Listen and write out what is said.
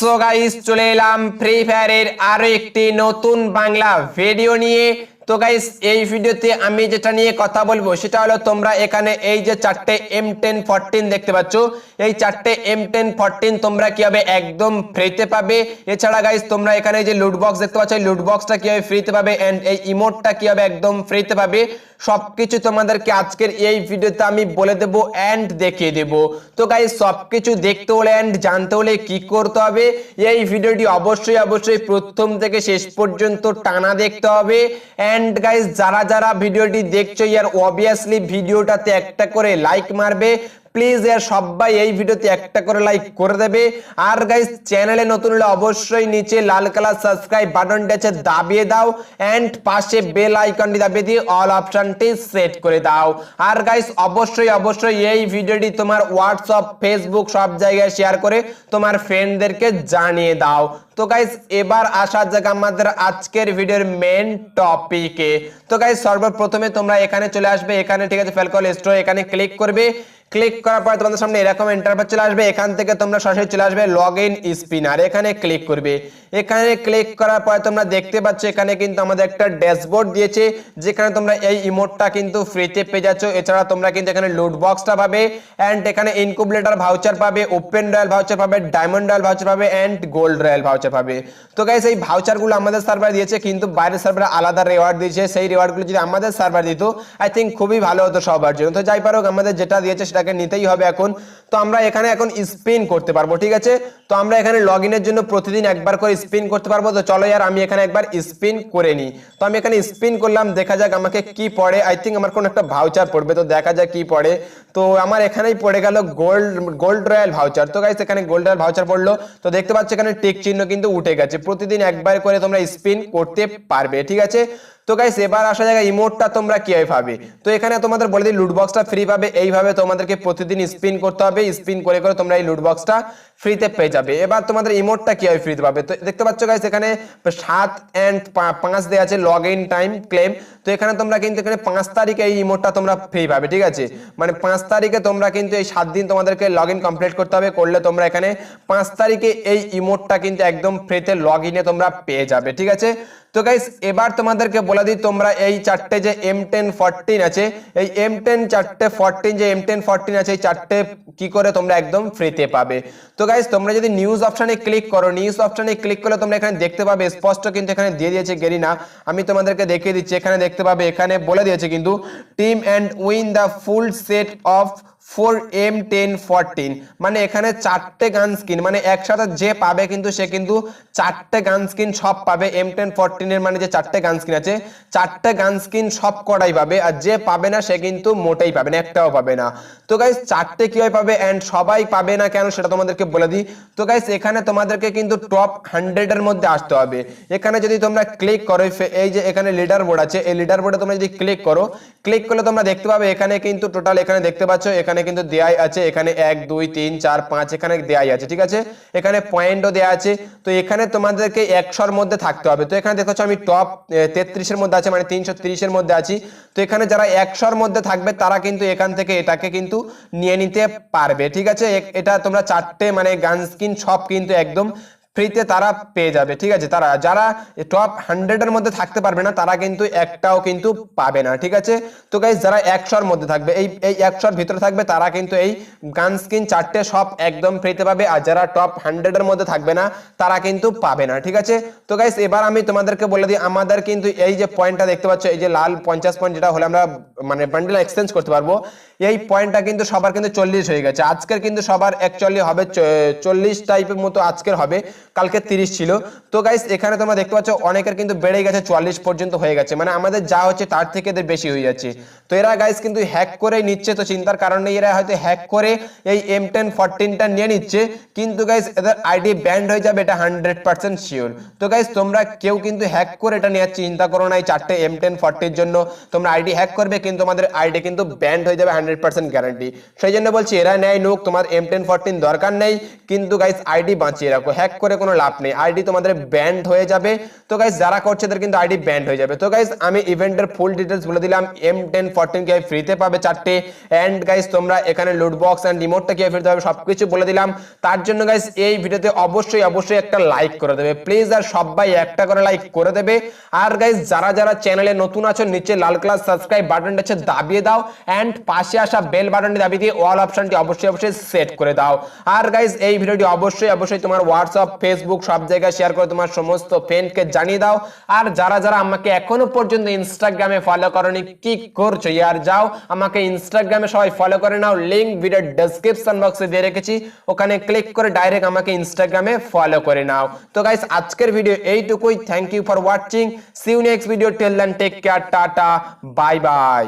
So guys চলে এলাম free ফায়ারের আরও একটি নতুন বাংলা ভিডিও নিয়ে। তো গাইস এই ভিডিওতে আমি যেটা নিয়ে কথা বলব, সেটা হলো তোমরা এখানে এই যে চারটে এম টেন ফোরটিন দেখতে পাচ্ছ। এই চারটে এম টেন ফোরটিন তোমরা কীভাবে একদম ফ্রিতে পাবে? এছাড়া গাইস তোমরা এখানে যে লুট বক্স দেখতে পাচ্ছ, এই লুট বক্সটা কীভাবে ফ্রিতে পাবে? এন্ড এই ইমোটটা কীভাবে একদম ফ্রিতে পাবে? সবকিছু তোমাদেরকে আজকের এই ভিডিওতে আমি বলে দেব এন্ড দেখিয়ে দেব। তো গাই সবকিছু দেখতে হলে এন্ড জানতে হলে কি করতে হবে? এই ভিডিওটি অবশ্যই অবশ্যই প্রথম থেকে শেষ পর্যন্ত টানা দেখতে হবে। এন্ড গাইস যারা যারা ভিডিওটি দেখছ, ইয়ার অবভিয়াসলি ভিডিওটাতে একটা করে লাইক মারবে। প্লিজ ইয়ার সবাই এই ভিডিওতে একটা করে লাইক করে দেবে। আর গাইস চ্যানেলে নতুন হলে অবশ্যই নিচে লাল কালার সাবস্ক্রাইব বাটনটি আছে, দাবিয়ে দাও। এন্ড পাশে বেল আইকনটি দাবিয়ে দিয়ে অল অপশনটি সেট করে দাও। আর গাইস অবশ্যই অবশ্যই এই ভিডিওটি তোমার হোয়াটসঅ্যাপ ফেসবুক সব জায়গায় শেয়ার করে তোমার ফ্রেন্ডদেরকে জানিয়ে দাও। তো গাইস এবার আসা যাক আমাদের আজকের ভিডিওর মেন টপিকে তো গাইস সর্বপ্রথমে তোমরা এখানে চলে আসবে। এখানে ঠিক আছে, ফেলকল স্টোর এখানে ক্লিক করবে। ক্লিক করার পর তোমাদের সামনে এরকম ইন্টারফেস চলে আসবে। এখান থেকে তোমরা সরাসরি চলে আসবে লগ ইন স্পিনার এখানে ক্লিক করবে। এখানে ক্লিক করার পর তোমরা দেখতে পাচ্ছ এখানে কিন্তু আমাদের একটা ড্যাশবোর্ড দিয়েছে, যেখানে তোমরা এই ইমোটটা কিন্তু ফ্রিতে পেয়ে যাচ্ছ। এছাড়া তোমরা কিন্তু এখানে লুট বক্সটা পাবে অ্যান্ড এখানে ইনকুবলেটার ভাউচার পাবে ওপেন রয়্যাল ভাউচার পাবে ডায়মন্ড রয়্যাল ভাউচার পাবে অ্যান্ড গোল্ড রয়্যাল ভাউচার পাবে। তো গাইস এই ভাউচারগুলো আমাদের সার্ভার দিয়েছে, কিন্তু বাইরের সার্ভারে আলাদা রেওয়ার্ড দিয়েছে। সেই রেওয়ার্ডগুলো যদি আমাদের সার্ভার দিত আই থিঙ্ক খুবই ভালো হতো সবার জন্য। তো যাই পারো, আমাদের যেটা দিয়েছে সেটাকে নিতেই হবে এখন। তো আমরা এখানে এখন স্পিন করতে পারব, ঠিক আছে? তো আমরা এখানে লগ জন্য প্রতিদিন একবার করে স্পিন করতে পারব। তো চলো ইয়ার, আমি এখানে একবার স্পিন করে নিই। তো আমি এখানে স্পিন করলাম, দেখা যাক আমাকে কি পড়ে। আই থিঙ্ক আমার কোন একটা ভাউচার পড়বে, তো দেখা যাক কি পড়ে। তো আমার এখানেই পড়ে গেল গোল্ড গোল্ড রয়্যাল ভাউচার তো গাইস এখানে গোল্ড রয়্যাল ভাউচার পড়ল। তো দেখতে পাচ্ছ এখানে টিক চিহ্ন কিন্তু উঠে গেছে। প্রতিদিন একবার করে তোমরা স্পিন করতে পারবে, ঠিক আছে? তো গাইস এবার আসা জায়গায় ইমোটটা তোমরা কীভাবে পাবে? তো এখানে তোমাদের বলে দিই লুট বক্সটা ফ্রি পাবে। এইভাবে তোমাদেরকে প্রতিদিন স্পিন করতে হবে। স্পিন করে করে তোমরা এই লুট বক্সটা ফ্রিতে পেয়ে যাবে। এবার তোমাদের ইমোটটা কীভাবে ফ্রিতে পাবে? তো দেখতে পাচ্ছ গাইস এখানে সাত অ্যান্ড পাঁচ দেওয়া আছে লগ ইন টাইম ক্লেম তো এখানে তোমরা কিন্তু এখানে পাঁচ তারিখে এই ইমোটটা তোমরা ফ্রি পাবে, ঠিক আছে? মানে পাঁচ তারিখে তোমরা কিন্তু এই সাত দিন তোমাদেরকে লগ ইন কমপ্লিট করতে হবে। করলে তোমরা এখানে পাঁচ তারিখে এই ইমোটটা কিন্তু একদম ফ্রিতে লগ ইনে তোমরা পেয়ে যাবে, ঠিক আছে? তো গাইস এবার তোমাদেরকে বলে দিই, তোমরা এই চারটে যে এম টেন ফোরটিন আছে, এই এম টেন চারটে ফোরটিন যে এম টেন ফোরটিন আছে, এই চারটে কি করে তোমরা একদম ফ্রিতে পাবে। তো গাইস তোমরা যদি নিউজ অপশনে ক্লিক করো নিউজ অপশনে ক্লিক করলে তোমরা এখানে দেখতে পাবে, স্পষ্ট কিন্তু এখানে দিয়ে দিয়েছে গেরিনা। আমি তোমাদেরকে দেখিয়ে দিচ্ছি, এখানে দেখতে পাবে, এখানে বলে দিয়েছে কিন্তু team and win the full set of four M ten fourteen মানে এখানে চারটে গান স্কিন মানে একসাথে যে পাবে কিন্তু সে কিন্তু চারটে গান স্কিন সব পাবে। এম টেন ফোরটিনের মানে যে চারটে গান স্কিন আছে, চারটে গান স্কিন সব কটাই পাবে আর যে পাবে না সে কিন্তু মোটেই পাবে না, একটাও পাবে না। তো গাইস চারটে কীভাবে পাবে অ্যান্ড সবাই পাবে না কেন সেটা তোমাদেরকে বলে দিই। তো গাইস এখানে তোমাদেরকে কিন্তু টপ হান্ড্রেডের মধ্যে আসতে হবে। এখানে যদি তোমরা ক্লিক করো, এই যে এখানে লিডার বোর্ড আছে, এই লিডার বোর্ডে তোমরা যদি ক্লিক করো ক্লিক করলে তোমরা দেখতে পাবে এখানে কিন্তু টোটাল এখানে দেখতে পাচ্ছ, এখানে কিন্তু দেয়াই আছে, এখানে এক, দুই, তিন, চার, পাঁচ এখানে দেয়াই আছে, ঠিক আছে? এখানে পয়েন্টও দেওয়া আছে। তো এখানে তোমাদেরকে একশোর মধ্যে থাকতে হবে। তো এখানে দেখো আমি টপ তেত্রিশের মধ্যে আছে মানে তিনশো তিরিশের মধ্যে আছি। তো এখানে যারা একশোর মধ্যে থাকবে, তারা কিন্তু এখান থেকে এটাকে কিন্তু নিয়ে নিতে পারবে, ঠিক আছে? এটা তোমরা চারটে মানে গান স্কিন সব কিন্তু একদম ফ্রিতে তারা পেয়ে যাবে, ঠিক আছে? তারা, যারা টপ হান্ড্রেডের মধ্যে থাকতে পারবে না, তারা কিন্তু একটাও কিন্তু পাবে না, ঠিক আছে? তো গাইজ যারা একশোর মধ্যে থাকবে, এই এই একশোর ভিতরে থাকবে, তারা কিন্তু এই গান স্কিন চারটে সব একদম ফ্রিতে পাবে, আর যারা টপ হান্ড্রেডের মধ্যে থাকবে না, তারা কিন্তু পাবে না, ঠিক আছে? তো গাইজ এবার আমি তোমাদেরকে বলে দিই, আমাদের কিন্তু এই যে পয়েন্টটা দেখতে পাচ্ছ, এই যে লাল পঞ্চাশ পয়েন্ট যেটা হলে আমরা মানে বান্ডেল এক্সচেঞ্জ করতে পারব, এই পয়েন্টটা কিন্তু সবার কিন্তু চল্লিশ হয়ে গেছে, আজকের কিন্তু সবার অ্যাকচুয়ালি হবে চল্লিশ টাইপের মতো আজকের হবে কালকে তিরিশ ছিল। তো গাইস এখানে তোমরা দেখতে পাচ্ছ, অনেকের কিন্তু বেড়ে গেছে, চুয়াল্লিশ পর্যন্ত হয়ে গেছে। মানে আমাদের যা হচ্ছে, তার থেকে এদের বেশি হয়ে যাচ্ছে। তো এরা গাইস কিন্তু হ্যাক করে নিচ্ছে, তো চিন্তার কারণে এরা হয়তো হ্যাক করে এই এম টেন ফোরটিনটা নিয়ে নিচ্ছে। কিন্তু গাইস এদের আইডি ব্যান্ড হয়ে যাবে, এটা হান্ড্রেড পার্সেন্ট শিওর তো গাইস তোমরা কেউ কিন্তু হ্যাক করে এটা নিয়ে চিন্তা করো না, এই চারটে এম টেন ফোরটির জন্য। তোমরা আইডি হ্যাক করবে, কিন্তু তোমাদের আইডি কিন্তু ব্যান্ড হয়ে যাবে হান্ড্রেড পার্সেন্ট গ্যারান্টি সেই জন্য বলছি, এরা নেয়, নোক, তোমার এম টেন ফোরটিন দরকার নেই। কিন্তু গাইস আইডি বাঁচিয়ে রাখো। হ্যাক করে করে কোনো লাভ নেই। আইডি তোমাদের ব্যান্ড হয়ে যাবে। তো গাইস যারা করছে তাদের কিন্তু আইডি ব্যান্ড হয়ে যাবে। তো গাইস আমি ইভেন্টের ফুল ডিটেলস বলে দিলাম। এম টেন ফোরটিন কে ফ্রিতে পাবে চারটে। অ্যান্ড গাইস তোমরা এখানে লুট বক্স অ্যান্ড রিমোটটা কীভাবে ফিরতে হবে সবকিছু বলে দিলাম। তার জন্য গাইস এই ভিডিওতে অবশ্যই অবশ্যই একটা লাইক করে দেবে। প্লিজ আর সবাই একটা করে লাইক করে দেবে। আর গাইস যারা যারা চ্যানেলে নতুন আছো, নিচে লাল কালার সাবস্ক্রাইব বাটনটা হচ্ছে দাবিয়ে দাও। অ্যান্ড পাশে আসা বেল বাটনটি দাবিয়ে দিয়ে অল অপশনটি অবশ্যই অবশ্যই সেট করে দাও। আর গাইস এই ভিডিওটি অবশ্যই অবশ্যই তোমার হোয়াটসঅ্যাপ ফেসবুক সব জায়গায় শেয়ার করে তোমার সমস্ত ফ্রেন্ডকে জানিয়ে দাও। আর যারা যারা আমাকে এখনও পর্যন্ত ইনস্টাগ্রামে ফলো করনি, কি করছ? ইয়ার যাও, আমাকে ইনস্টাগ্রামে সবাই ফলো করে নাও। লিংক ভিডিও ডেসক্রিপশন বক্সে দিয়ে রেখেছি। ওখানে ক্লিক করে ডাইরেক্ট আমাকে ইনস্টাগ্রামে ফলো করে নাও। তো গাইস আজকের ভিডিও এইটুকুই। Thank you for watching see you next video till then take care tata bye bye